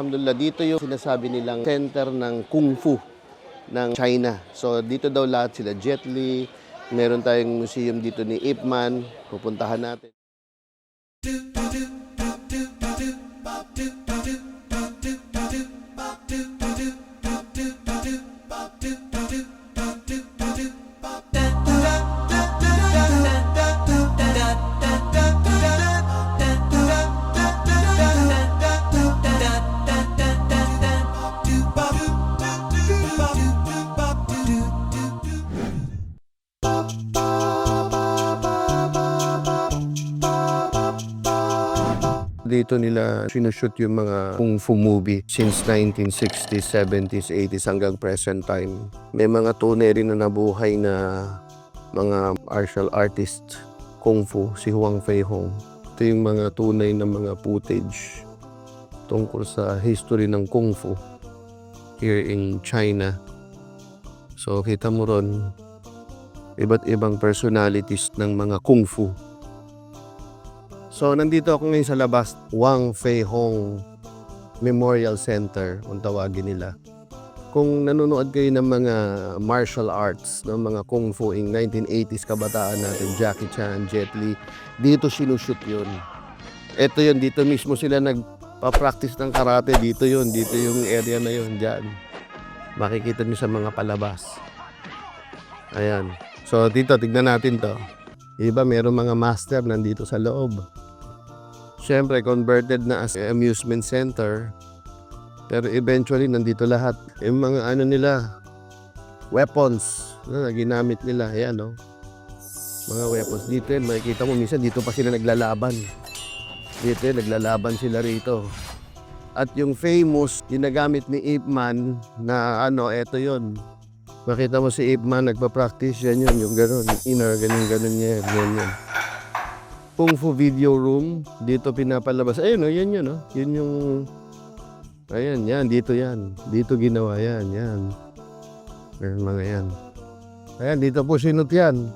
Alhamdulillah, dito yung sinasabi nilang center ng Kung Fu ng China. So dito daw lahat sila Jet Li, meron tayong museum dito ni Ip Man, pupuntahan natin. Dito nila sinushoot yung mga kung fu movie since 1960s, 70s, 80s hanggang present time. May mga tunay rin na nabuhay na mga martial artist kung fu, si Huang Fei Hong. Ito yung mga tunay na mga footage tungkol sa history ng kung fu here in China. So kita mo ron iba't ibang personalities ng mga kung fu. So, nandito ako ngayon sa labas, Wang Fei Hong Memorial Center, kung tawagin nila. Kung nanonood kayo ng mga martial arts, ng mga kung fu in 1980s kabataan natin, Jackie Chan, Jet Li, dito sinushoot yun. Ito yun, dito mismo sila nagpa-practice ng karate, dito yun, dito yung area na yun, dyan. Makikita niyo sa mga palabas. Ayan. So, dito, tignan natin to. Iba, meron mga master nandito sa loob. Siyempre, converted na as amusement center. Pero eventually, nandito lahat. Yung mga ano nila, weapons na ginamit nila. Ayan, no? Mga weapons. Dito yun, makikita mo, minsan dito pa sila naglalaban. Dito yun, naglalaban sila rito. At yung famous, ginagamit ni Ip Man na ano, eto yon Makita mo si Ip Man, nagpa-practice, yan yun, yung gano'n, inner, ganun, ganun niya, yan, yan. Kung Fu Video Room, dito pinapalabas. Ayun, oh, yan yun, oh. Yun yung, ayan, yan, dito yan. Dito ginawa yan, yan. Ayan, mga yan. Ayan, dito po sinut yan.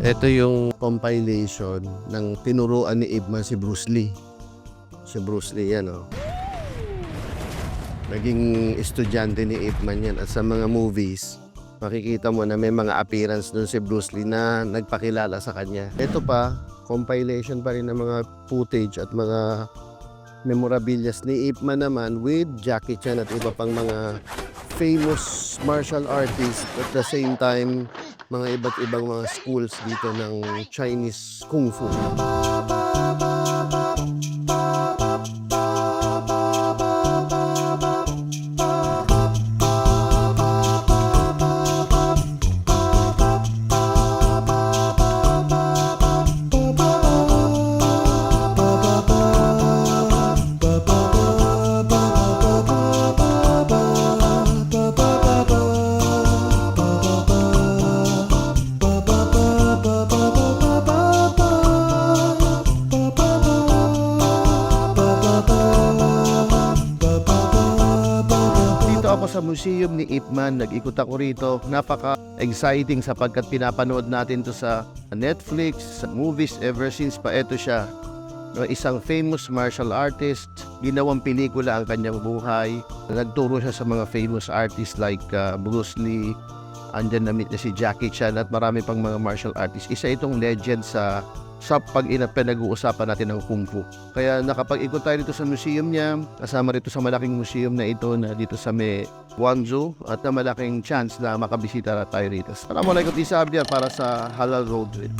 Ito yung compilation ng tinuruan ni Ip Man si Bruce Lee. Si Bruce Lee yan, oh. Naging estudyante ni Ip Man yan. At sa mga movies, makikita mo na may mga appearance doon si Bruce Lee na nagpakilala sa kanya. Ito pa, compilation pa rin ng mga footage at mga memorabilias ni Ip Man naman with Jackie Chan at iba pang mga famous martial artists at the same time mga iba't ibang mga schools dito ng Chinese Kung Fu. Sa museum ni Ip Man. Nag-ikot ako rito. Napaka-exciting sapagkat pinapanood natin to sa Netflix, sa movies ever since pa ito siya. Isang famous martial artist, ginawang pelikula ang kanyang buhay. Nagturo siya sa mga famous artists like uh, Bruce Lee, andyan na meet niya si Jackie Chan at marami pang mga martial artists. Isa itong legend sa sa pag pinag-uusapan natin ng Kung Fu. Kaya nakapag-ikot tayo dito sa museum niya, kasama rito sa malaking museum na ito na dito sa may Guangzhou at na malaking chance na makabisita tayo rito. Assalamualaikum Isa Abdiar para sa Halal Road Trip.